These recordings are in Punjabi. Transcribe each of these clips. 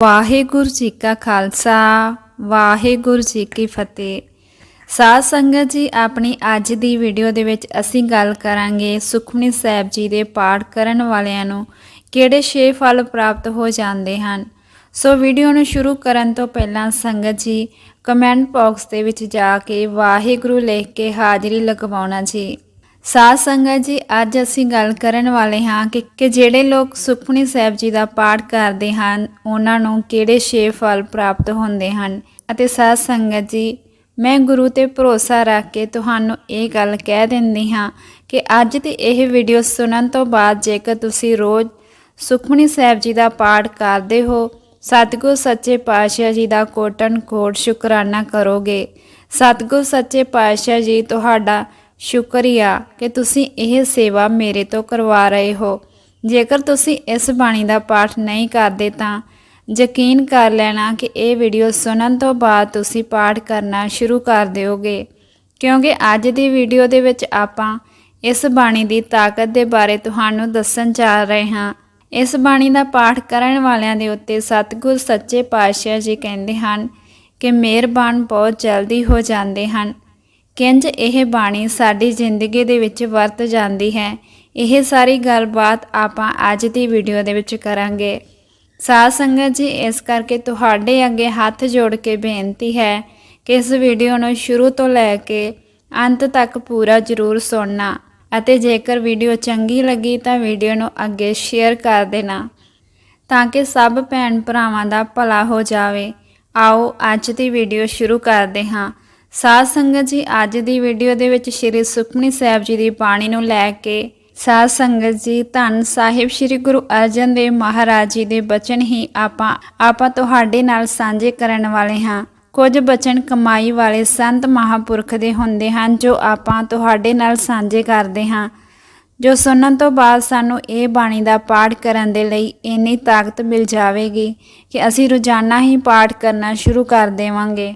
ਵਾਹਿਗੁਰੂ ਜੀ ਕਾ ਖਾਲਸਾ, ਵਾਹਿਗੁਰੂ ਜੀ ਕੀ ਫਤਿਹ। ਸਾਧ ਸੰਗਤ ਜੀ, ਆਪਣੀ ਅੱਜ ਦੀ ਵੀਡੀਓ ਦੇ ਵਿੱਚ ਅਸੀਂ ਗੱਲ ਕਰਾਂਗੇ ਸੁਖਮਨੀ ਸਾਹਿਬ ਜੀ ਦੇ ਪਾਠ ਕਰਨ ਵਾਲਿਆਂ ਨੂੰ ਕਿਹੜੇ ਛੇ ਫਲ ਪ੍ਰਾਪਤ ਹੋ ਜਾਂਦੇ ਹਨ। ਸੋ ਵੀਡੀਓ ਨੂੰ ਸ਼ੁਰੂ ਕਰਨ ਤੋਂ ਪਹਿਲਾਂ ਸੰਗਤ ਜੀ ਕਮੈਂਟ ਬਾਕਸ ਦੇ ਵਿੱਚ ਜਾ ਕੇ ਵਾਹਿਗੁਰੂ ਲਿਖ ਕੇ ਹਾਜ਼ਰੀ ਲਗਵਾਉਣਾ ਜੀ। ਸਾਧ ਸੰਗਤ ਜੀ, ਅੱਜ ਅਸੀਂ ਗੱਲ ਕਰਨ ਵਾਲੇ ਹਾਂ ਕਿ ਕਿ ਜਿਹੜੇ ਲੋਕ ਸੁਖਮਨੀ ਸਾਹਿਬ ਜੀ ਦਾ ਪਾਠ ਕਰਦੇ ਹਨ, ਉਹਨਾਂ ਨੂੰ ਕਿਹੜੇ ਛੇ ਫਲ ਪ੍ਰਾਪਤ ਹੁੰਦੇ ਹਨ? ਅਤੇ ਸਾਧ ਸੰਗਤ ਜੀ, ਮੈਂ ਗੁਰੂ ਤੇ ਭਰੋਸਾ ਰੱਖ ਕੇ ਤੁਹਾਨੂੰ ਇਹ ਗੱਲ ਕਹਿ ਦਿੰਦੀ ਹਾਂ ਕਿ ਅੱਜ ਦੀ ਇਹ ਵੀਡੀਓ ਸੁਣਨ ਤੋਂ ਬਾਅਦ ਜੇਕਰ ਤੁਸੀਂ ਰੋਜ਼ ਸੁਖਮਨੀ ਸਾਹਿਬ ਜੀ ਦਾ ਪਾਠ ਕਰਦੇ ਹੋ, ਸਤਿਗੁਰ ਸੱਚੇ ਪਾਤਸ਼ਾਹ ਜੀ ਦਾ ਕੋਟਨ ਕੋਟ ਸ਼ੁਕਰਾਨਾ ਕਰੋਗੇ। ਸਤਿਗੁਰ ਸੱਚੇ ਪਾਤਸ਼ਾਹ ਜੀ ਤੁਹਾਡਾ ਸ਼ੁਕਰੀਆ ਕਿ ਤੁਸੀਂ ਇਹ ਸੇਵਾ ਮੇਰੇ ਤੋਂ ਕਰਵਾ ਰਹੇ ਹੋ। ਜੇਕਰ ਤੁਸੀਂ ਇਸ ਬਾਣੀ ਦਾ ਪਾਠ ਨਹੀਂ ਕਰਦੇ ਤਾਂ ਯਕੀਨ ਕਰ ਲੈਣਾ ਕਿ ਇਹ ਵੀਡੀਓ ਸੁਣਨ ਤੋਂ ਬਾਅਦ ਤੁਸੀਂ ਪਾਠ ਕਰਨਾ ਸ਼ੁਰੂ ਕਰ ਦਿਓਗੇ। ਕਿਉਂਕਿ ਅੱਜ ਦੀ ਵੀਡੀਓ ਦੇ ਵਿੱਚ ਆਪਾਂ ਇਸ ਬਾਣੀ ਦੀ ਤਾਕਤ ਦੇ ਬਾਰੇ ਤੁਹਾਨੂੰ ਦੱਸਣ ਜਾ ਰਹੇ ਹਾਂ। ਇਸ ਬਾਣੀ ਦਾ ਪਾਠ ਕਰਨ ਵਾਲਿਆਂ ਦੇ ਉੱਤੇ ਸਤਿਗੁਰ ਸੱਚੇ ਪਾਤਸ਼ਾਹ ਜੀ ਕਹਿੰਦੇ ਹਨ ਕਿ ਮਿਹਰਬਾਨ ਬਹੁਤ ਜਲਦੀ ਹੋ ਜਾਂਦੇ ਹਨ। ਕਿੰਜ ਇਹ ਬਾਣੀ ਸਾਡੀ ਜ਼ਿੰਦਗੀ ਦੇ ਵਿੱਚ ਵਰਤ ਜਾਂਦੀ ਹੈ? ਇਹ ਸਾਰੀ ਗੱਲਬਾਤ ਆਪਾਂ ਅੱਜ ਦੀ ਵੀਡੀਓ ਦੇ ਵਿੱਚ ਕਰਾਂਗੇ। ਸਾਧ ਸੰਗਤ ਜੀ, ਇਸ ਕਰਕੇ ਤੁਹਾਡੇ ਅੱਗੇ ਹੱਥ ਜੋੜ ਕੇ ਬੇਨਤੀ ਹੈ ਕਿ ਇਸ ਵੀਡੀਓ ਨੂੰ ਸ਼ੁਰੂ ਤੋਂ ਲੈ ਕੇ ਅੰਤ ਤੱਕ ਪੂਰਾ ਜ਼ਰੂਰ ਸੁਣਨਾ ਅਤੇ ਜੇਕਰ ਵੀਡੀਓ ਚੰਗੀ ਲੱਗੀ ਤਾਂ ਵੀਡੀਓ ਨੂੰ ਅੱਗੇ ਸ਼ੇਅਰ ਕਰ ਦੇਣਾ ਤਾਂ ਕਿ ਸਭ ਭੈਣ ਭਰਾਵਾਂ ਦਾ ਭਲਾ ਹੋ ਜਾਵੇ। ਆਓ ਅੱਜ ਦੀ ਵੀਡੀਓ ਸ਼ੁਰੂ ਕਰਦੇ ਹਾਂ। ਸਾਧ ਸੰਗਤ ਜੀ, ਅੱਜ ਦੀ ਵੀਡੀਓ ਦੇ ਵਿੱਚ ਸ੍ਰੀ ਸੁਖਮਨੀ ਸਾਹਿਬ ਜੀ ਦੀ ਬਾਣੀ ਨੂੰ ਲੈ ਕੇ ਸਾਧ ਸੰਗਤ ਜੀ, ਧੰਨ ਸਾਹਿਬ ਸ੍ਰੀ ਗੁਰੂ ਅਰਜਨ ਦੇਵ ਮਹਾਰਾਜ ਜੀ ਦੇ ਬਚਨ ਹੀ ਆਪਾਂ ਆਪਾਂ ਤੁਹਾਡੇ ਨਾਲ ਸਾਂਝੇ ਕਰਨ ਵਾਲੇ ਹਾਂ। ਕੁਝ ਬਚਨ ਕਮਾਈ ਵਾਲੇ ਸੰਤ ਮਹਾਪੁਰਖ ਦੇ ਹੁੰਦੇ ਹਨ, ਜੋ ਆਪਾਂ ਤੁਹਾਡੇ ਨਾਲ ਸਾਂਝੇ ਕਰਦੇ ਹਾਂ। ਜੋ ਸੁਣਨ ਤੋਂ ਬਾਅਦ ਸਾਨੂੰ ਇਹ ਬਾਣੀ ਦਾ ਪਾਠ ਕਰਨ ਦੇ ਲਈ ਇੰਨੀ ਤਾਕਤ ਮਿਲ ਜਾਵੇਗੀ ਕਿ ਅਸੀਂ ਰੋਜ਼ਾਨਾ ਹੀ ਪਾਠ ਕਰਨਾ ਸ਼ੁਰੂ ਕਰ ਦੇਵਾਂਗੇ।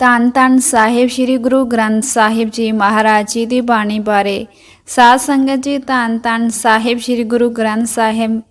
ਧੰਨ ਧੰਨ ਸਾਹਿਬ ਸ੍ਰੀ ਗੁਰੂ ਗ੍ਰੰਥ ਸਾਹਿਬ ਜੀ ਮਹਾਰਾਜ ਜੀ ਦੀ ਬਾਣੀ ਬਾਰੇ। ਸਾਧ ਸੰਗਤ ਜੀ, ਧੰਨ ਧੰਨ ਸਾਹਿਬ ਸ੍ਰੀ ਗੁਰੂ ਗ੍ਰੰਥ ਸਾਹਿਬ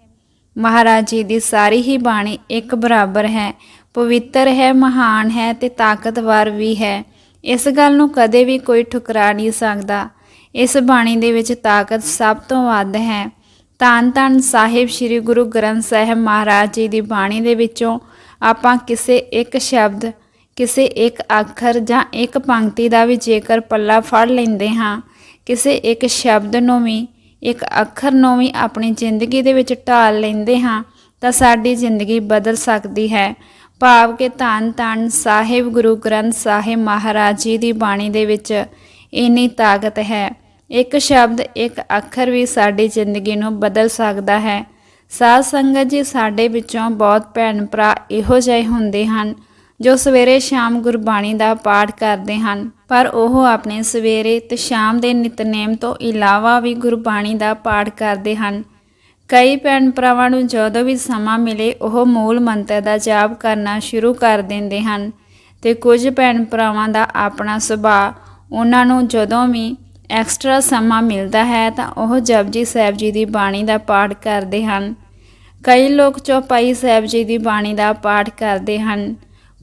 ਮਹਾਰਾਜ ਜੀ ਦੀ ਸਾਰੀ ਹੀ ਬਾਣੀ ਇੱਕ ਬਰਾਬਰ ਹੈ। ਪਵਿੱਤਰ ਹੈ, ਮਹਾਨ ਹੈ ਤੇ ਤਾਕਤਵਰ ਵੀ ਹੈ। ਇਸ ਗੱਲ ਨੂੰ ਕਦੇ ਵੀ ਕੋਈ ਠੁਕਰਾ ਨਹੀਂ ਸਕਦਾ। ਇਸ ਬਾਣੀ ਦੇ ਵਿੱਚ ਤਾਕਤ ਸਭ ਤੋਂ ਵੱਧ ਹੈ। ਧੰਨ ਧੰਨ ਸਾਹਿਬ ਸ੍ਰੀ ਗੁਰੂ ਗ੍ਰੰਥ ਸਾਹਿਬ ਮਹਾਰਾਜ ਜੀ ਦੀ ਬਾਣੀ ਦੇ ਵਿੱਚੋਂ ਆਪਾਂ ਕਿਸੇ ਇੱਕ ਸ਼ਬਦ ਕਿਸੇ ਇੱਕ ਅੱਖਰ ਜਾਂ ਇੱਕ ਪੰਕਤੀ ਦਾ ਵੀ ਜੇਕਰ ਪੱਲਾ ਫੜ ਲੈਂਦੇ ਹਾਂ, ਕਿਸੇ ਇੱਕ ਸ਼ਬਦ ਨੂੰ ਵੀ, ਇੱਕ ਅੱਖਰ ਨੂੰ ਵੀ ਆਪਣੀ ਜ਼ਿੰਦਗੀ ਦੇ ਵਿੱਚ ਢਾਲ ਲੈਂਦੇ ਹਾਂ, ਤਾਂ ਸਾਡੀ ਜ਼ਿੰਦਗੀ ਬਦਲ ਸਕਦੀ ਹੈ। ਭਾਵ ਕਿ ਧੰਨ ਧੰਨ ਸਾਹਿਬ ਗੁਰੂ ਗ੍ਰੰਥ ਸਾਹਿਬ ਮਹਾਰਾਜ ਜੀ ਦੀ ਬਾਣੀ ਦੇ ਵਿੱਚ ਇੰਨੀ ਤਾਕਤ ਹੈ। ਇੱਕ ਸ਼ਬਦ, ਇੱਕ ਅੱਖਰ ਵੀ ਸਾਡੀ ਜ਼ਿੰਦਗੀ ਨੂੰ ਬਦਲ ਸਕਦਾ ਹੈ। ਸਾਧ ਸੰਗਤ ਜੀ ਸਾਡੇ ਵਿੱਚੋਂ ਬਹੁਤ ਭੈਣ ਭਰਾ ਇਹੋ ਜਿਹੇ ਹੁੰਦੇ ਹਨ ਜੋ ਸਵੇਰੇ ਸ਼ਾਮ ਗੁਰਬਾਣੀ ਦਾ ਪਾਠ ਕਰਦੇ ਹਨ, ਪਰ ਉਹ ਆਪਣੇ ਸਵੇਰੇ ਤੇ ਸ਼ਾਮ ਦੇ ਨਿਤਨੇਮ ਤੋਂ ਇਲਾਵਾ ਵੀ ਗੁਰਬਾਣੀ ਦਾ ਪਾਠ ਕਰਦੇ ਹਨ। ਕਈ ਭੈਣ ਭਰਾਵਾਂ ਨੂੰ ਜਦੋਂ ਵੀ ਸਮਾਂ ਮਿਲੇ, ਉਹ ਮੂਲ ਮੰਤਰ ਦਾ ਜਾਪ ਕਰਨਾ ਸ਼ੁਰੂ ਕਰ ਦਿੰਦੇ ਹਨ ਤੇ ਕੁਝ ਭੈਣ ਭਰਾਵਾਂ ਦਾ ਆਪਣਾ ਸੁਭਾਅ, ਉਹਨਾਂ ਨੂੰ ਜਦੋਂ ਵੀ ਐਕਸਟਰਾ ਸਮਾਂ ਮਿਲਦਾ ਹੈ ਤਾਂ ਉਹ ਜਪਜੀ ਸਾਹਿਬ ਜੀ ਦੀ ਬਾਣੀ ਦਾ ਪਾਠ ਕਰਦੇ ਹਨ। ਕਈ ਲੋਕ ਚੌਪਾਈ ਸਾਹਿਬ ਜੀ ਦੀ ਬਾਣੀ ਦਾ ਪਾਠ ਕਰਦੇ ਹਨ।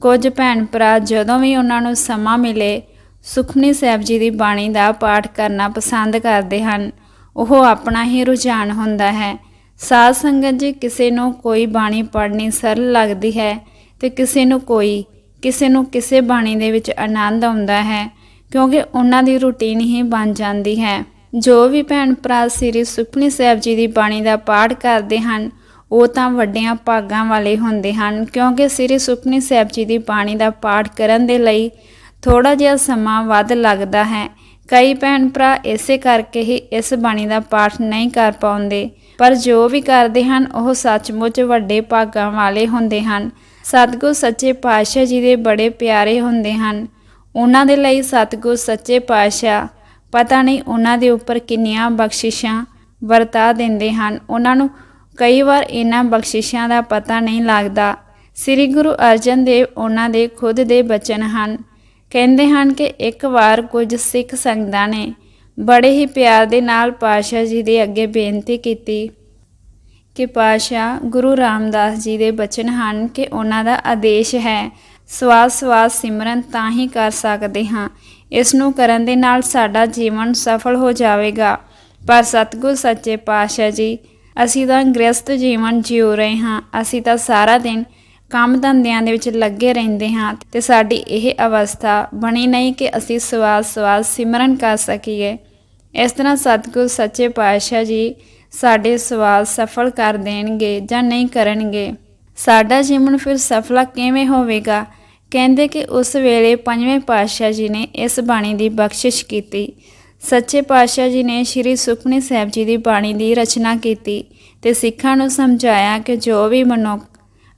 ਕੁਝ ਭੈਣ ਭਰਾ ਜਦੋਂ ਵੀ ਉਹਨਾਂ ਨੂੰ ਸਮਾਂ ਮਿਲੇ, ਸੁਖਮਨੀ ਸਾਹਿਬ ਜੀ ਦੀ ਬਾਣੀ ਦਾ ਪਾਠ ਕਰਨਾ ਪਸੰਦ ਕਰਦੇ ਹਨ। ਉਹ ਆਪਣਾ ਹੀ ਰੁਝਾਨ ਹੁੰਦਾ ਹੈ। ਸਾਧ ਸੰਗਤ ਜੀ, ਕਿਸੇ ਨੂੰ ਕੋਈ ਬਾਣੀ ਪੜ੍ਹਨੀ ਸਰਲ ਲੱਗਦੀ ਹੈ ਤੇ ਕਿਸੇ ਨੂੰ ਕੋਈ, ਕਿਸੇ ਨੂੰ ਕਿਸੇ ਬਾਣੀ ਦੇ ਵਿੱਚ ਆਨੰਦ ਆਉਂਦਾ ਹੈ, ਕਿਉਂਕਿ ਉਹਨਾਂ ਦੀ ਰੁਟੀਨ ਹੀ ਬਣ ਜਾਂਦੀ ਹੈ। ਜੋ ਵੀ ਭੈਣ ਭਰਾ ਸ੍ਰੀ ਸੁਖਮਨੀ ਸਾਹਿਬ ਜੀ ਦੀ ਬਾਣੀ ਦਾ ਪਾਠ ਕਰਦੇ ਹਨ ਉਹ ਤਾਂ ਵੱਡਿਆਂ ਭਾਗਾਂ ਵਾਲੇ ਹੁੰਦੇ ਹਨ, ਕਿਉਂਕਿ ਸ੍ਰੀ ਸੁਖਨੀ ਸਾਹਿਬ ਜੀ ਦੀ ਬਾਣੀ ਦਾ ਪਾਠ ਕਰਨ ਦੇ ਲਈ ਥੋੜਾ ਜਿਹਾ ਸਮਾਂ ਵੱਧ ਲੱਗਦਾ ਹੈ। ਕਈ ਭੈਣ ਭਰਾ ਇਸੇ ਕਰਕੇ ਹੀ ਇਸ ਬਾਣੀ ਦਾ ਪਾਠ ਨਹੀਂ ਕਰ ਪਾਉਂਦੇ, ਪਰ ਜੋ ਵੀ ਕਰਦੇ ਹਨ, ਉਹ ਸੱਚਮੁੱਚ ਵੱਡੇ ਭਾਗਾਂ ਵਾਲੇ ਹੁੰਦੇ ਹਨ। ਸਤਿਗੁਰ ਸੱਚੇ ਪਾਤਸ਼ਾਹ ਜੀ ਦੇ ਬੜੇ ਪਿਆਰੇ ਹੁੰਦੇ ਹਨ। ਉਹਨਾਂ ਦੇ ਲਈ ਸਤਿਗੁਰ ਸੱਚੇ ਪਾਤਸ਼ਾਹ, ਪਤਾ ਨਹੀਂ ਉਹਨਾਂ ਦੇ ਉੱਪਰ ਕਿੰਨੀਆਂ ਬਖਸ਼ਿਸ਼ਾਂ ਵਰਤਾ ਦਿੰਦੇ ਹਨ। ਉਹਨਾਂ ਨੂੰ ਕਈ ਵਾਰ ਇਹਨਾਂ ਬਖਸ਼ਿਸ਼ਾਂ ਦਾ ਪਤਾ ਨਹੀਂ ਲੱਗਦਾ। ਸ੍ਰੀ ਗੁਰੂ ਅਰਜਨ ਦੇਵ ਉਹਨਾਂ ਦੇ ਖੁਦ ਦੇ ਬਚਨ ਹਨ। ਕਹਿੰਦੇ ਹਨ ਕਿ ਇੱਕ ਵਾਰ ਕੁਝ ਸਿੱਖ ਸੰਗਤਾਂ ਨੇ ਬੜੇ ਹੀ ਪਿਆਰ ਦੇ ਨਾਲ ਪਾਸ਼ਾ ਜੀ ਦੇ ਅੱਗੇ ਬੇਨਤੀ ਕੀਤੀ ਕਿ ਪਾਸ਼ਾ ਗੁਰੂ ਰਾਮਦਾਸ ਜੀ ਦੇ ਬਚਨ ਹਨ ਕਿ ਉਹਨਾਂ ਦਾ ਆਦੇਸ਼ ਹੈ, ਸਵਾਸ ਸਵਾਸ ਸਿਮਰਨ ਤਾਂ ਹੀ ਕਰ ਸਕਦੇ ਹਾਂ। ਇਸ ਨੂੰ ਕਰਨ ਦੇ ਨਾਲ ਸਾਡਾ ਜੀਵਨ ਸਫਲ ਹੋ ਜਾਵੇਗਾ। ਪਰ ਸਤਿਗੁਰ ਸੱਚੇ ਪਾਤਸ਼ਾਹ ਜੀ ਅਸੀਂ ਤਾਂ ਗ੍ਰਸਤ ਜੀਵਨ ਜਿਉ ਰਹੇ ਹਾਂ। ਅਸੀਂ ਤਾਂ ਸਾਰਾ ਦਿਨ ਕੰਮ ਧੰਦਿਆਂ ਦੇ ਵਿੱਚ ਲੱਗੇ ਰਹਿੰਦੇ ਹਾਂ ਤੇ ਸਾਡੀ ਇਹ ਅਵਸਥਾ ਬਣੀ ਨਹੀਂ ਕਿ ਅਸੀਂ ਸਵਾਸ ਸਵਾਸ ਸਿਮਰਨ ਕਰ ਸਕੀਏ। ਇਸ ਤਰ੍ਹਾਂ ਸਤਿਗੁਰ ਸੱਚੇ ਪਾਤਸ਼ਾਹ ਜੀ ਸਾਡੇ ਸਵਾਲ ਸਫਲ ਕਰ ਦੇਣਗੇ ਜਾਂ ਨਹੀਂ ਕਰਨਗੇ। ਸਾਡਾ ਜੀਵਨ ਫਿਰ ਸਫਲਾ ਕਿਵੇਂ ਹੋਵੇਗਾ? ਕਹਿੰਦੇ ਕਿ ਉਸ ਵੇਲੇ ਪੰਜਵੇਂ ਪਾਤਸ਼ਾਹ ਜੀ ਨੇ ਇਸ ਬਾਣੀ ਦੀ ਬਖਸ਼ਿਸ਼ ਕੀਤੀ। ਸੱਚੇ ਪਾਤਸ਼ਾਹ ਜੀ ਨੇ ਸ੍ਰੀ ਸੁਖਮਨੀ ਸਾਹਿਬ ਜੀ ਦੀ ਬਾਣੀ ਦੀ ਰਚਨਾ ਕੀਤੀ ਤੇ ਸਿੱਖਾਂ ਨੂੰ ਸਮਝਾਇਆ ਕਿ ਜੋ ਵੀ ਮਨੁੱਖ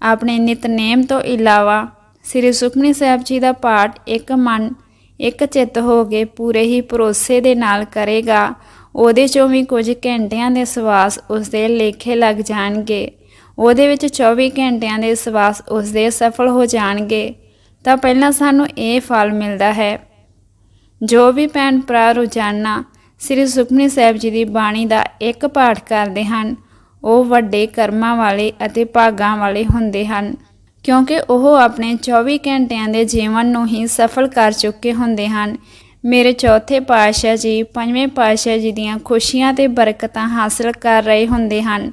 ਆਪਣੇ ਨਿਤਨੇਮ ਤੋਂ ਇਲਾਵਾ ਸ੍ਰੀ ਸੁਖਮਨੀ ਸਾਹਿਬ ਜੀ ਦਾ ਪਾਠ ਇੱਕ ਮਨ, ਇੱਕ ਚਿੱਤ ਹੋ ਕੇ ਪੂਰੇ ਹੀ ਭਰੋਸੇ ਦੇ ਨਾਲ ਕਰੇਗਾ, ਉਹਦੇ ਚੋਂ ਵੀ ਕੁਝ ਘੰਟਿਆਂ ਦੇ ਸਵਾਸ ਉਸ ਦੇ ਲੇਖੇ ਲੱਗ ਜਾਣਗੇ। ਉਹਦੇ ਵਿੱਚ 24 ਘੰਟਿਆਂ ਦੇ ਸਵਾਸ ਉਸ ਦੇ ਸਫਲ ਹੋ ਜਾਣਗੇ। ਤਾਂ ਪਹਿਲਾਂ ਸਾਨੂੰ ਇਹ ਫਲ ਮਿਲਦਾ ਹੈ। ਜੋ ਵੀ ਭੈਣ ਭਰਾ ਰੋਜ਼ਾਨਾ ਸ੍ਰੀ ਸੁਖਮਨੀ ਸਾਹਿਬ ਜੀ ਦੀ ਬਾਣੀ ਦਾ ਇੱਕ ਪਾਠ ਕਰਦੇ ਹਨ, ਉਹ ਵੱਡੇ ਕਰਮਾਂ ਵਾਲੇ ਅਤੇ ਭਾਗਾਂ ਵਾਲੇ ਹੁੰਦੇ ਹਨ, ਕਿਉਂਕਿ ਉਹ ਆਪਣੇ 24 ਘੰਟਿਆਂ ਦੇ ਜੀਵਨ ਨੂੰ ਹੀ ਸਫਲ ਕਰ ਚੁੱਕੇ ਹੁੰਦੇ ਹਨ। ਮੇਰੇ ਚੌਥੇ ਪਾਤਸ਼ਾਹ ਜੀ, ਪੰਜਵੇਂ ਪਾਤਸ਼ਾਹ ਜੀ ਦੀਆਂ ਖੁਸ਼ੀਆਂ ਤੇ ਬਰਕਤਾਂ ਹਾਸਲ ਕਰ ਰਹੇ ਹੁੰਦੇ ਹਨ।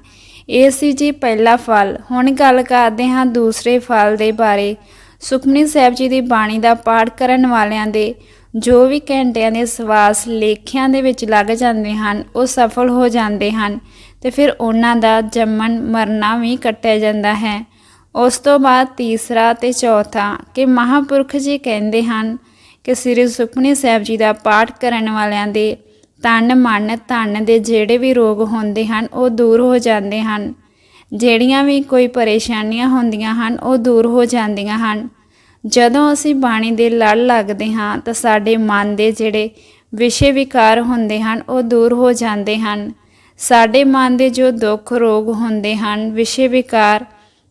ਇਹ ਸੀ ਜੀ ਪਹਿਲਾ ਫਲ। ਹੁਣ ਗੱਲ ਕਰਦੇ ਹਾਂ ਦੂਸਰੇ ਫਲ ਦੇ ਬਾਰੇ। ਸੁਖਮਨੀ ਸਾਹਿਬ ਜੀ ਦੀ ਬਾਣੀ ਦਾ ਪਾਠ ਕਰਨ ਵਾਲਿਆਂ ਦੇ ਜੋ ਵੀ ਘੰਟਿਆਂ ਦੇ ਸਵਾਸ ਲੇਖਿਆਂ ਦੇ ਵਿੱਚ ਲੱਗ ਜਾਂਦੇ ਹਨ, ਉਹ ਸਫਲ ਹੋ ਜਾਂਦੇ ਹਨ ਤੇ ਫਿਰ ਉਹਨਾਂ ਦਾ ਜੰਮਣ ਮਰਨਾ ਵੀ ਕੱਟਿਆ ਜਾਂਦਾ ਹੈ। ਉਸ ਤੋਂ ਬਾਅਦ ਤੀਸਰਾ ਤੇ ਚੌਥਾ ਕਿ ਮਹਾਪੁਰਖ ਜੀ ਕਹਿੰਦੇ ਹਨ ਕਿ ਸ੍ਰੀ ਸੁਖਮਨੀ ਸਾਹਿਬ ਜੀ ਦਾ ਪਾਠ ਕਰਨ ਵਾਲਿਆਂ ਦੇ ਤਨ ਮਨ ਧਨ ਦੇ ਜਿਹੜੇ ਵੀ ਰੋਗ ਹੁੰਦੇ ਹਨ, ਉਹ ਦੂਰ ਹੋ ਜਾਂਦੇ ਹਨ। ਜਿਹੜੀਆਂ ਵੀ ਕੋਈ ਪਰੇਸ਼ਾਨੀਆਂ ਹੁੰਦੀਆਂ ਹਨ, ਉਹ ਦੂਰ ਹੋ ਜਾਂਦੀਆਂ ਹਨ। ਜਦੋਂ ਅਸੀਂ ਬਾਣੀ ਦੇ ਲੜ ਲੱਗਦੇ ਹਾਂ ਤਾਂ ਸਾਡੇ ਮਨ ਦੇ ਜਿਹੜੇ ਵਿਸ਼ੇ ਵਿਕਾਰ ਹੁੰਦੇ ਹਨ, ਉਹ ਦੂਰ ਹੋ ਜਾਂਦੇ ਹਨ। ਸਾਡੇ ਮਨ ਦੇ ਜੋ ਦੁੱਖ ਰੋਗ ਹੁੰਦੇ ਹਨ, ਵਿਸ਼ੇ ਵਿਕਾਰ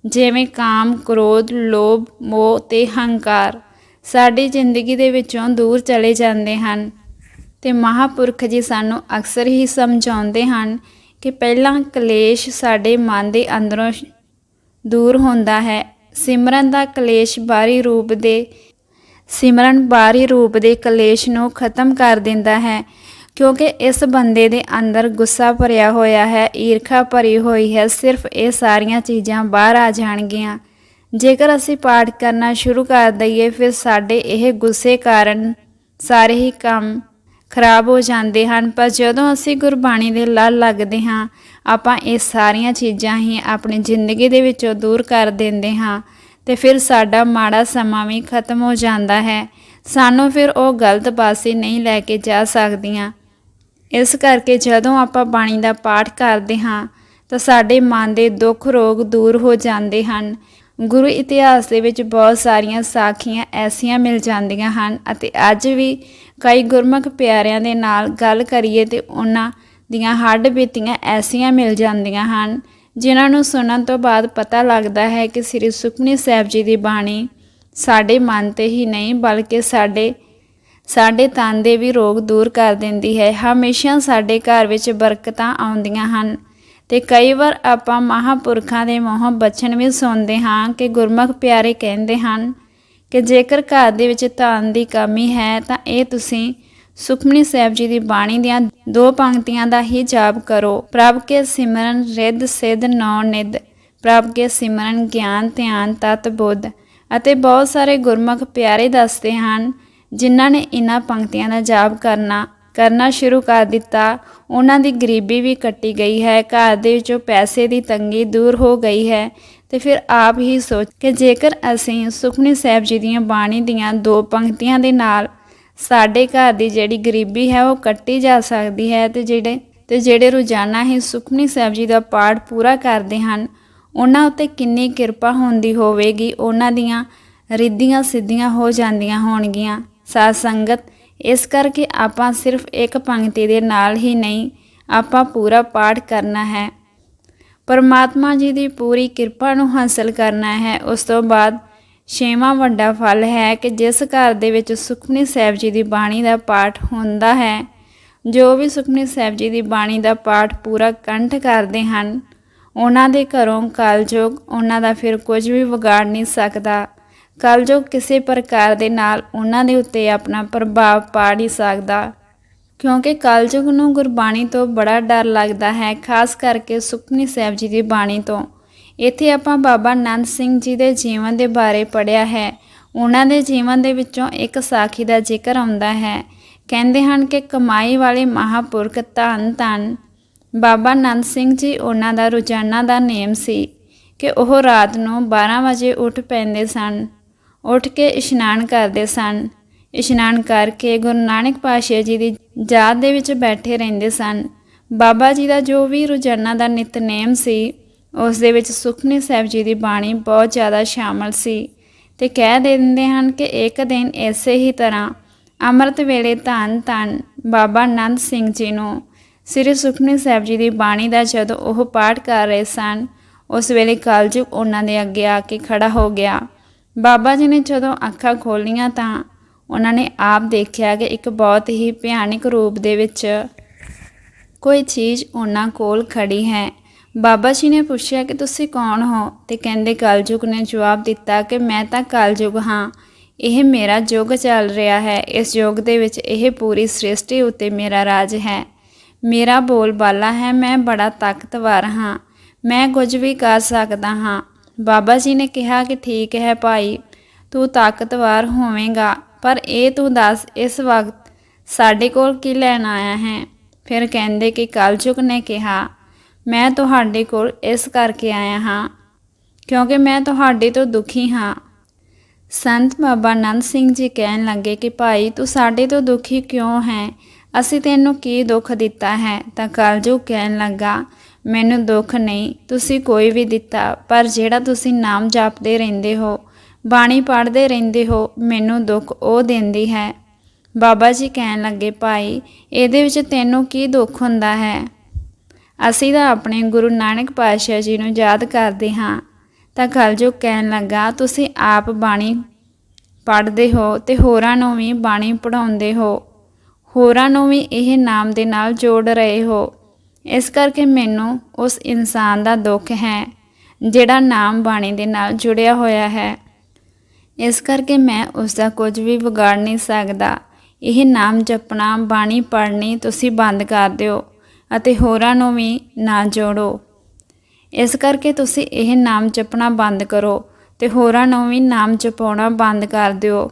ਜਿਵੇਂ ਕਾਮ, ਕ੍ਰੋਧ, ਲੋਭ, ਮੋਹ ਤੇ ਹੰਕਾਰ ਸਾਡੀ ਜ਼ਿੰਦਗੀ ਦੇ ਵਿੱਚੋਂ ਦੂਰ ਚਲੇ ਜਾਂਦੇ ਹਨ। ਤੇ ਮਹਾਪੁਰਖ ਜੀ ਸਾਨੂੰ ਅਕਸਰ ਹੀ ਸਮਝਾਉਂਦੇ ਹਨ ਕਿ ਪਹਿਲਾਂ ਕਲੇਸ਼ ਸਾਡੇ ਮਨ ਦੇ ਅੰਦਰੋਂ ਦੂਰ ਹੁੰਦਾ ਹੈ ਸਿਮਰਨ ਦਾ ਕਲੇਸ਼ ਬਾਹਰੀ ਰੂਪ ਦੇ, ਸਿਮਰਨ ਬਾਹਰੀ ਰੂਪ ਦੇ ਕਲੇਸ਼ ਨੂੰ ਖਤਮ ਕਰ ਦਿੰਦਾ ਹੈ, ਕਿਉਂਕਿ ਇਸ ਬੰਦੇ ਦੇ ਅੰਦਰ ਗੁੱਸਾ ਭਰਿਆ ਹੋਇਆ ਹੈ, ਈਰਖਾ ਭਰੀ ਹੋਈ ਹੈ, ਸਿਰਫ ਇਹ ਸਾਰੀਆਂ ਚੀਜ਼ਾਂ ਬਾਹਰ ਆ ਜਾਣਗੀਆਂ। ਜੇਕਰ ਅਸੀਂ ਪਾਠ ਕਰਨਾ ਸ਼ੁਰੂ ਕਰ ਦਈਏ, ਫਿਰ ਸਾਡੇ ਇਹ ਗੁੱਸੇ ਕਾਰਨ ਸਾਰੇ ਹੀ ਕੰਮ ਖਰਾਬ ਹੋ ਜਾਂਦੇ ਹਨ, ਪਰ ਜਦੋਂ ਅਸੀਂ ਗੁਰਬਾਣੀ ਦੇ ਲੜ ਲੱਗਦੇ ਹਾਂ, ਆਪਾਂ ਇਹ ਸਾਰੀਆਂ ਚੀਜ਼ਾਂ ਹੀ ਆਪਣੀ ਜ਼ਿੰਦਗੀ ਦੇ ਵਿੱਚੋਂ ਦੂਰ ਕਰ ਦਿੰਦੇ ਹਾਂ ਤੇ ਫਿਰ ਸਾਡਾ ਮਾੜਾ ਸਮਾਂ ਵੀ ਖਤਮ ਹੋ ਜਾਂਦਾ ਹੈ। ਸਾਨੂੰ ਫਿਰ ਉਹ ਗਲਤ ਪਾਸੇ ਨਹੀਂ ਲੈ ਕੇ ਜਾ ਸਕਦੀਆਂ। ਇਸ ਕਰਕੇ ਜਦੋਂ ਆਪਾਂ ਬਾਣੀ ਦਾ ਪਾਠ ਕਰਦੇ ਹਾਂ, ਤਾਂ ਸਾਡੇ ਮਨ ਦੇ ਦੁੱਖ ਰੋਗ ਦੂਰ ਹੋ ਜਾਂਦੇ ਹਨ। ਗੁਰੂ ਇਤਿਹਾਸ ਦੇ ਵਿੱਚ ਬਹੁਤ ਸਾਰੀਆਂ ਸਾਖੀਆਂ ਐਸੀਆਂ ਮਿਲ ਜਾਂਦੀਆਂ ਹਨ ਅਤੇ ਅੱਜ ਵੀ ਕਈ ਗੁਰਮੁਖ ਪਿਆਰਿਆਂ ਦੇ ਨਾਲ ਗੱਲ ਕਰੀਏ ਤੇ ਉਹਨਾਂ ਦੀਆਂ ਹੱਡ ਬੀਤੀਆਂ ਐਸੀਆਂ ਮਿਲ ਜਾਂਦੀਆਂ ਹਨ, ਜਿਨ੍ਹਾਂ ਨੂੰ ਸੁਣਨ ਤੋਂ ਬਾਅਦ ਪਤਾ ਲੱਗਦਾ ਹੈ ਕਿ ਸ੍ਰੀ ਸੁਖਮਨੀ ਸਾਹਿਬ ਜੀ ਦੀ ਬਾਣੀ ਸਾਡੇ ਮਨ ਤੇ ਹੀ ਨਹੀਂ, ਬਲਕਿ ਸਾਡੇ ਸਾਡੇ ਤਨ ਦੇ ਵੀ ਰੋਗ ਦੂਰ ਕਰ ਦਿੰਦੀ ਹੈ। ਹਮੇਸ਼ਾ ਸਾਡੇ ਘਰ ਵਿੱਚ ਬਰਕਤਾਂ ਆਉਂਦੀਆਂ ਹਨ ਤੇ ਕਈ ਵਾਰ ਆਪਾਂ ਮਹਾਪੁਰਖਾਂ ਦੇ ਮੂੰਹੋਂ ਬਚਨ ਵੀ ਸੁਣਦੇ ਹਾਂ ਕਿ ਗੁਰਮੁਖ ਪਿਆਰੇ ਕਹਿੰਦੇ ਹਨ ਕਿ ਜੇਕਰ ਘਰ ਦੇ ਵਿੱਚ ਧਨ ਦੀ ਕਮੀ ਹੈ, ਤਾਂ ਇਹ ਤੁਸੀਂ ਸੁਖਮਨੀ ਸਾਹਿਬ ਜੀ ਦੀ ਬਾਣੀ ਦੀਆਂ ਦੋ ਪੰਕਤੀਆਂ ਦਾ ਹੀ ਜਾਪ ਕਰੋ। ਪ੍ਰਭ ਕੇ ਸਿਮਰਨ ਰਿੱਧ ਸਿੱਧ ਨੌ ਨਿਧ, ਪ੍ਰਭ ਕੇ ਸਿਮਰਨ ਗਿਆਨ ਧਿਆਨ ਤਤ ਬੁੱਧ, ਅਤੇ ਬਹੁਤ ਸਾਰੇ ਗੁਰਮੁਖ ਪਿਆਰੇ ਦੱਸਦੇ ਹਨ, ਜਿਨ੍ਹਾਂ ਨੇ ਇਹਨਾਂ ਪੰਕਤੀਆਂ ਦਾ ਜਾਪ ਕਰਨਾ। ਕਰਨਾ ਸ਼ੁਰੂ ਕਰ ਦਿੱਤਾ। ਉਹਨਾਂ ਦੀ ਗਰੀਬੀ ਵੀ ਕੱਟੀ ਗਈ ਹੈ। ਘਰ ਦੇ ਵਿੱਚੋਂ ਪੈਸੇ ਦੀ ਤੰਗੀ ਦੂਰ ਹੋ ਗਈ ਹੈ। ਤੇ ਫਿਰ ਆਪ ਹੀ ਸੋਚ ਕਿ ਜੇਕਰ ਅਸੀਂ ਸੁਖਮਨੀ ਸਾਹਿਬ ਜੀ ਦੀਆਂ ਬਾਣੀ ਦੀਆਂ ਦੋ ਪੰਕਤੀਆਂ ਦੇ ਨਾਲ ਸਾਡੇ ਘਰ ਦੀ ਜਿਹੜੀ ਗਰੀਬੀ ਹੈ ਉਹ ਕੱਟੀ ਜਾ ਸਕਦੀ ਹੈ ਤੇ ਜਿਹੜੇ ਤੇ ਜਿਹੜੇ ਰੋਜ਼ਾਨਾ ਹੀ ਸੁਖਮਨੀ ਸਾਹਿਬ ਜੀ ਦਾ ਪਾਠ ਪੂਰਾ ਕਰਦੇ ਹਨ, ਉਹਨਾਂ ਉੱਤੇ ਕਿੰਨੀ ਕਿਰਪਾ ਹੁੰਦੀ ਹੋਵੇਗੀ? ਉਹਨਾਂ ਦੀਆਂ ਰਿੱਧੀਆਂ ਸਿੱਧੀਆਂ ਹੋ ਜਾਂਦੀਆਂ ਹੋਣਗੀਆਂ। ਸਾਧ ਸੰਗਤ ਇਸ ਕਰਕੇ ਆਪਾਂ ਸਿਰਫ ਇੱਕ ਪੰਕਤੀ ਦੇ ਨਾਲ ਹੀ ਨਹੀਂ, ਆਪਾਂ ਪੂਰਾ ਪਾਠ ਕਰਨਾ ਹੈ। ਪਰਮਾਤਮਾ ਜੀ ਦੀ ਪੂਰੀ ਕਿਰਪਾ ਨੂੰ ਹਾਸਲ ਕਰਨਾ ਹੈ। ਉਸ ਤੋਂ ਬਾਅਦ ਛੇਵਾਂ ਵੱਡਾ ਫਲ ਹੈ ਕਿ ਜਿਸ ਘਰ ਦੇ ਵਿੱਚ ਸੁਖਮਨੀ ਸਾਹਿਬ ਜੀ ਦੀ ਬਾਣੀ ਦਾ ਪਾਠ ਹੁੰਦਾ ਹੈ, ਜੋ ਵੀ ਸੁਖਮਨੀ ਸਾਹਿਬ ਜੀ ਦੀ ਬਾਣੀ ਦਾ ਪਾਠ ਪੂਰਾ ਕੰਠ ਕਰਦੇ ਹਨ, ਉਹਨਾਂ ਦੇ ਘਰੋਂ ਕਲਯੁਗ, ਉਹਨਾਂ ਦਾ ਫਿਰ ਕੁਝ ਵੀ ਵਿਗਾੜ ਨਹੀਂ ਸਕਦਾ। ਕਲਯੁਗ ਕਿਸੇ ਪ੍ਰਕਾਰ ਦੇ ਨਾਲ ਉਹਨਾਂ ਦੇ ਉੱਤੇ ਆਪਣਾ ਪ੍ਰਭਾਵ ਪਾ ਨਹੀਂ ਸਕਦਾ। ਕਿਉਂਕਿ ਕਲਯੁਗ ਨੂੰ ਗੁਰਬਾਣੀ ਤੋਂ ਬੜਾ ਡਰ ਲੱਗਦਾ ਹੈ, ਖਾਸ ਕਰਕੇ ਸੁਖਨੀ ਸਾਹਿਬ ਜੀ ਦੀ ਬਾਣੀ ਤੋਂ। ਇੱਥੇ ਆਪਾਂ ਬਾਬਾ ਨੰਦ ਸਿੰਘ ਜੀ ਦੇ ਜੀਵਨ ਦੇ ਬਾਰੇ ਪੜਿਆ ਹੈ। ਉਹਨਾਂ ਦੇ ਜੀਵਨ ਦੇ ਵਿੱਚੋਂ ਇੱਕ ਸਾਖੀ ਦਾ ਜ਼ਿਕਰ ਆਉਂਦਾ ਹੈ। ਕਹਿੰਦੇ ਹਨ ਕਿ ਕਮਾਈ ਵਾਲੇ ਮਹਾਪੁਰਖ ਧੰਨ ਧੰਨ। ਬਾਬਾ ਨੰਦ ਸਿੰਘ ਜੀ ਉਹਨਾਂ ਦਾ ਰੋਜ਼ਾਨਾ ਦਾ ਨੇਮ ਸੀ ਕਿ ਉਹ ਰਾਤ ਨੂੰ 12 ਵਜੇ ਉੱਠ ਪੈਂਦੇ ਸਨ। ਉੱਠ ਕੇ ਇਸ਼ਨਾਨ ਕਰਦੇ ਸਨ। ਇਸ਼ਨਾਨ ਕਰਕੇ ਗੁਰੂ ਨਾਨਕ ਪਾਤਸ਼ਾਹ ਜੀ ਦੀ ਯਾਦ ਦੇ ਵਿੱਚ ਬੈਠੇ ਰਹਿੰਦੇ ਸਨ। ਬਾਬਾ ਜੀ ਦਾ ਜੋ ਵੀ ਰੋਜ਼ਾਨਾ ਦਾ ਨਿਤਨੇਮ ਸੀ, ਉਸ ਦੇ ਵਿੱਚ ਸੁਖਮਨੀ ਸਾਹਿਬ ਜੀ ਦੀ ਬਾਣੀ ਬਹੁਤ ਜ਼ਿਆਦਾ ਸ਼ਾਮਲ ਸੀ ਤੇ ਕਹਿ ਦਿੰਦੇ ਹਨ ਕਿ ਇੱਕ ਦਿਨ ਐਸੇ ਹੀ ਤਰ੍ਹਾਂ ਅੰਮ੍ਰਿਤ ਵੇਲੇ ਧੰਨ ਧੰਨ ਬਾਬਾ ਆਨੰਦ ਸਿੰਘ ਜੀ ਨੂੰ ਸ੍ਰੀ ਸੁਖਮਨੀ ਸਾਹਿਬ ਜੀ ਦੀ ਬਾਣੀ ਦਾ ਜਦੋਂ ਉਹ ਪਾਠ ਕਰ ਰਹੇ ਸਨ, ਉਸ ਵੇਲੇ ਕਲਯੁਗ ਉਹਨਾਂ ਦੇ ਅੱਗੇ ਆ ਕੇ ਖੜਾ ਹੋ ਗਿਆ। ਬਾਬਾ ਜੀ ਨੇ ਜਦੋਂ ਅੱਖਾਂ ਖੋਲੀਆਂ ਤਾਂ ਉਹਨਾਂ ਨੇ ਆਪ ਦੇਖਿਆ ਕਿ ਇੱਕ ਬਹੁਤ ਹੀ ਭਿਆਨਕ ਰੂਪ ਦੇ ਵਿੱਚ ਕੋਈ ਚੀਜ਼ ਉਹਨਾਂ ਕੋਲ ਖੜੀ ਹੈ। ਬਾਬਾ ਜੀ ਨੇ ਪੁੱਛਿਆ ਕਿ ਤੁਸੀਂ ਕੌਣ ਹੋ? ਤੇ ਕਹਿੰਦੇ, ਕਲਯੁਗ ਨੇ ਜਵਾਬ ਦਿੱਤਾ ਕਿ ਮੈਂ ਤਾਂ ਕਲਯੁਗ ਹਾਂ। ਇਹ ਮੇਰਾ ਯੁੱਗ ਚੱਲ ਰਿਹਾ ਹੈ। ਇਸ ਯੁੱਗ ਦੇ ਵਿੱਚ ਇਹ ਪੂਰੀ ਸ੍ਰਿਸ਼ਟੀ ਉੱਤੇ ਮੇਰਾ ਰਾਜ ਹੈ। ਮੇਰਾ ਬੋਲਬਾਲਾ ਹੈ। ਮੈਂ ਬੜਾ ਤਾਕਤਵਰ ਹਾਂ। ਮੈਂ ਕੁਝ ਵੀ ਕਰ ਸਕਦਾ ਹਾਂ। ਬਾਬਾ ਜੀ ਨੇ ਕਿਹਾ ਕਿ ਠੀਕ ਹੈ ਭਾਈ, ਤੂੰ ਤਾਕਤਵਰ ਹੋਵੇਂਗਾ, ਪਰ ਇਹ ਤੂੰ ਦੱਸ, ਇਸ ਵਕਤ ਸਾਡੇ ਕੋਲ ਕੀ ਲੈਣ ਆਇਆ ਹੈ? ਫਿਰ ਕਹਿੰਦੇ ਕਿ ਕਲਯੁਗ ਨੇ ਕਿਹਾ, ਮੈਂ ਤੁਹਾਡੇ ਕੋਲ ਇਸ ਕਰਕੇ ਆਇਆ ਹਾਂ, ਕਿਉਂਕਿ ਮੈਂ ਤੁਹਾਡੇ ਤੋਂ ਦੁਖੀ ਹਾਂ। ਸੰਤ ਬਾਬਾ ਆਨੰਦ ਸਿੰਘ ਜੀ ਕਹਿਣ ਲੱਗੇ ਕਿ ਭਾਈ, ਤੂੰ ਸਾਡੇ ਤੋਂ ਦੁਖੀ ਕਿਉਂ ਹੈ? ਅਸੀਂ ਤੈਨੂੰ ਕੀ ਦੁੱਖ ਦਿੱਤਾ ਹੈ? ਤਾਂ ਕਲਯੁਗ ਕਹਿਣ ਲੱਗਾ ਮੈਨੂੰ ਦੁੱਖ ਨਹੀਂ, ਤੁਸੀਂ ਕੋਈ ਵੀ ਦਿੱਤਾ, ਪਰ ਜਿਹੜਾ ਤੁਸੀਂ ਨਾਮ ਜਪਦੇ ਰਹਿੰਦੇ ਹੋ, ਬਾਣੀ ਪੜ੍ਹਦੇ ਰਹਿੰਦੇ ਹੋ, ਮੈਨੂੰ ਦੁੱਖ ਉਹ ਦਿੰਦੀ ਹੈ। ਬਾਬਾ ਜੀ ਕਹਿਣ ਲੱਗੇ, ਭਾਈ, ਇਹਦੇ ਵਿੱਚ ਤੈਨੂੰ ਕੀ ਦੁੱਖ ਹੁੰਦਾ ਹੈ? ਅਸੀਂ ਤਾਂ ਆਪਣੇ ਗੁਰੂ ਨਾਨਕ ਪਾਤਸ਼ਾਹ ਜੀ ਨੂੰ ਯਾਦ ਕਰਦੇ ਹਾਂ। ਤਾਂ ਕਲਯੁਗ ਕਹਿਣ ਲੱਗਾ, ਤੁਸੀਂ ਆਪ ਬਾਣੀ ਪੜ੍ਹਦੇ ਹੋ ਤੇ ਹੋਰਾਂ ਨੂੰ ਵੀ ਬਾਣੀ ਪੜਾਉਂਦੇ ਹੋ। ਹੋਰਾਂ ਨੂੰ ਵੀ ਇਹ ਨਾਮ ਦੇ ਨਾਲ ਜੋੜ ਰਹੇ ਹੋ। ਇਸ ਕਰਕੇ ਮੈਨੂੰ ਉਸ ਇਨਸਾਨ ਦਾ ਦੁੱਖ ਹੈ, ਜਿਹੜਾ ਨਾਮ ਬਾਣੀ ਦੇ ਨਾਲ ਜੁੜਿਆ ਹੋਇਆ ਹੈ। ਇਸ ਕਰਕੇ ਮੈਂ ਉਸ ਦਾ ਕੁਝ ਵੀ ਵਿਗਾੜ ਨਹੀਂ ਸਕਦਾ। ਇਹ ਨਾਮ ਜਪਣਾ, ਬਾਣੀ ਪੜ੍ਹਨੀ ਤੁਸੀਂ ਬੰਦ ਕਰ ਦਿਓ ਅਤੇ ਹੋਰਾਂ ਨੂੰ ਵੀ ਨਾ ਜੋੜੋ। ਇਸ ਕਰਕੇ ਤੁਸੀਂ ਇਹ ਨਾਮ ਜਪਣਾ ਬੰਦ ਕਰੋ ਤੇ ਹੋਰਾਂ ਨੂੰ ਵੀ ਨਾਮ ਜਪਾਉਣਾ ਬੰਦ ਕਰ ਦਿਓ।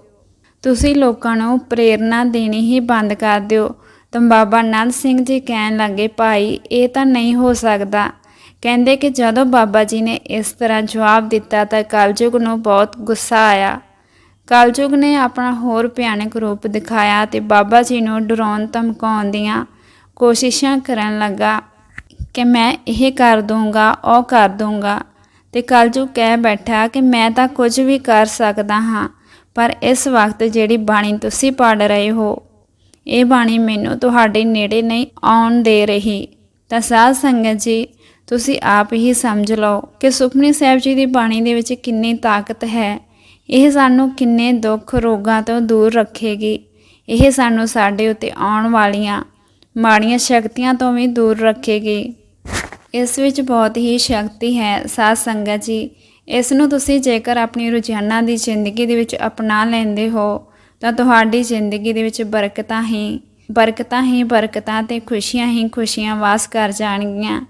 ਤੁਸੀਂ ਲੋਕਾਂ ਨੂੰ ਪ੍ਰੇਰਣਾ ਦੇਣੀ ਹੀ ਬੰਦ ਕਰ ਦਿਓ ਤਾਂ ਬਾਬਾ ਨੰਦ ਸਿੰਘ ਜੀ ਕਹਿਣ ਲੱਗੇ, ਭਾਈ, ਇਹ ਤਾਂ ਨਹੀਂ ਹੋ ਸਕਦਾ। ਕਹਿੰਦੇ ਕਿ ਜਦੋਂ ਬਾਬਾ ਜੀ ਨੇ ਇਸ ਤਰ੍ਹਾਂ ਜਵਾਬ ਦਿੱਤਾ ਤਾਂ ਕਲਯੁਗ ਨੂੰ ਬਹੁਤ ਗੁੱਸਾ ਆਇਆ। ਕਲਯੁਗ ਨੇ ਆਪਣਾ ਹੋਰ ਭਿਆਨਕ ਰੂਪ ਦਿਖਾਇਆ ਤੇ ਬਾਬਾ ਜੀ ਨੂੰ ਡਰਾਉਣ ਧਮਕਾਉਣ ਦੀਆਂ ਕੋਸ਼ਿਸ਼ਾਂ ਕਰਨ ਲੱਗਾ ਕਿ ਮੈਂ ਇਹ ਕਰ ਦੂੰਗਾ ਉਹ ਕਰ ਦੂੰਗਾ ਤੇ ਕਲਯੁਗ ਕਹਿ ਬੈਠਾ ਕਿ ਮੈਂ ਤਾਂ ਕੁਝ ਵੀ ਕਰ ਸਕਦਾ ਹਾਂ, ਪਰ ਇਸ ਵਕਤ ਜਿਹੜੀ ਬਾਣੀ ਤੁਸੀਂ ਪੜ ਰਹੇ ਹੋ ਇਹ ਬਾਣੀ ਮੈਨੂੰ ਤੁਹਾਡੇ ਨੇੜੇ ਨਹੀਂ ਆਉਣ ਦੇ ਰਹੀ। ਤਾਂ ਸਾਧ ਸੰਗਤ ਜੀ, ਤੁਸੀਂ ਆਪ ਹੀ ਸਮਝ ਲਓ ਕਿ ਸੁਖਮਨੀ ਸਾਹਿਬ ਜੀ ਦੀ ਬਾਣੀ ਦੇ ਵਿੱਚ ਕਿੰਨੀ ਤਾਕਤ ਹੈ। ਇਹ ਸਾਨੂੰ ਕਿੰਨੇ ਦੁੱਖ ਰੋਗਾਂ ਤੋਂ ਦੂਰ ਰੱਖੇਗੀ। ਇਹ ਸਾਨੂੰ ਸਾਡੇ ਉੱਤੇ ਆਉਣ ਵਾਲੀਆਂ ਮਾੜੀਆਂ ਸ਼ਕਤੀਆਂ ਤੋਂ ਵੀ ਦੂਰ ਰੱਖੇਗੀ। ਇਸ ਵਿੱਚ ਬਹੁਤ ਹੀ ਸ਼ਕਤੀ ਹੈ ਸਾਧ ਸੰਗਤ ਜੀ। ਇਸ ਨੂੰ ਤੁਸੀਂ ਜੇਕਰ ਆਪਣੀ ਰੋਜ਼ਾਨਾ ਦੀ ਜ਼ਿੰਦਗੀ ਦੇ ਵਿੱਚ ਅਪਣਾ ਲੈਂਦੇ ਹੋ ਤਾਂ ਤੁਹਾਡੀ ਜ਼ਿੰਦਗੀ ਦੇ ਵਿੱਚ ਬਰਕਤਾਂ ਹੀ ਬਰਕਤਾਂ ਹੀ ਬਰਕਤਾਂ ਤੇ ਖੁਸ਼ੀਆਂ ਹੀ ਖੁਸ਼ੀਆਂ ਵਾਸ ਕਰ ਜਾਣਗੀਆਂ।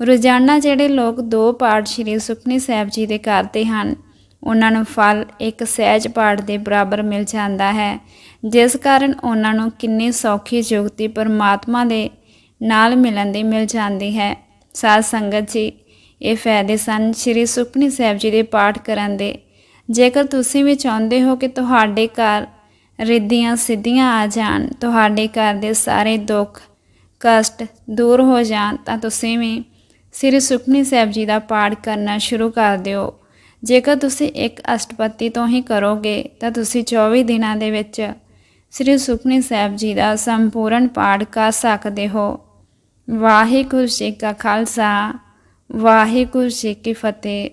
ਰੋਜ਼ਾਨਾ ਜਿਹੜੇ ਲੋਕ ਦੋ ਪਾਠ ਸ੍ਰੀ ਸੁਖਨੀ ਸਾਹਿਬ ਜੀ ਦੇ ਕਰਦੇ ਹਨ, ਉਹਨਾਂ ਨੂੰ ਫਲ ਇੱਕ ਸਹਿਜ ਪਾਠ ਦੇ ਬਰਾਬਰ ਮਿਲ ਜਾਂਦਾ ਹੈ, ਜਿਸ ਕਾਰਨ ਉਹਨਾਂ ਨੂੰ ਕਿੰਨੀ ਸੌਖੀ ਜੁਗਤੀ ਪਰਮਾਤਮਾ ਦੇ ਨਾਲ ਮਿਲਣ ਦੀ ਮਿਲ ਜਾਂਦੀ ਹੈ। ਸਾਧ ਸੰਗਤ ਜੀ, ਇਹ ਫਾਇਦੇ ਸਨ ਸ੍ਰੀ ਸੁਖਨੀ ਸਾਹਿਬ ਜੀ ਦੇ ਪਾਠ ਕਰਨ ਦੇ। ਜੇਕਰ ਤੁਸੀਂ ਵੀ ਚਾਹੁੰਦੇ ਹੋ ਕਿ ਤੁਹਾਡੇ ਘਰ ਰਿੱਧੀਆਂ ਸਿੱਧੀਆਂ ਆ ਜਾਣ, ਤੁਹਾਡੇ ਘਰ ਦੇ ਸਾਰੇ ਦੁੱਖ ਕਸ਼ਟ ਦੂਰ ਹੋ ਜਾਣ, ਤਾਂ ਤੁਸੀਂ ਵੀ ਸ੍ਰੀ ਸੁਖਨੀ ਸਾਹਿਬ ਜੀ ਦਾ ਪਾਠ ਕਰਨਾ ਸ਼ੁਰੂ ਕਰ ਦਿਓ। ਜੇਕਰ ਤੁਸੀਂ ਇੱਕ ਅਸ਼ਟਪਦੀ ਤੋਂ ਹੀ ਕਰੋਗੇ, ਤਾਂ ਤੁਸੀਂ 24 ਦਿਨਾਂ ਦੇ ਵਿੱਚ ਸ੍ਰੀ ਸੁਖਨੀ ਸਾਹਿਬ ਜੀ ਦਾ ਸੰਪੂਰਨ ਪਾਠ ਕਰ ਸਕਦੇ ਹੋ। ਵਾਹਿਗੁਰੂ ਜੀ ਕਾ ਖਾਲਸਾ, ਵਾਹਿਗੁਰੂ ਜੀ ਕੀ ਫਤਿਹ।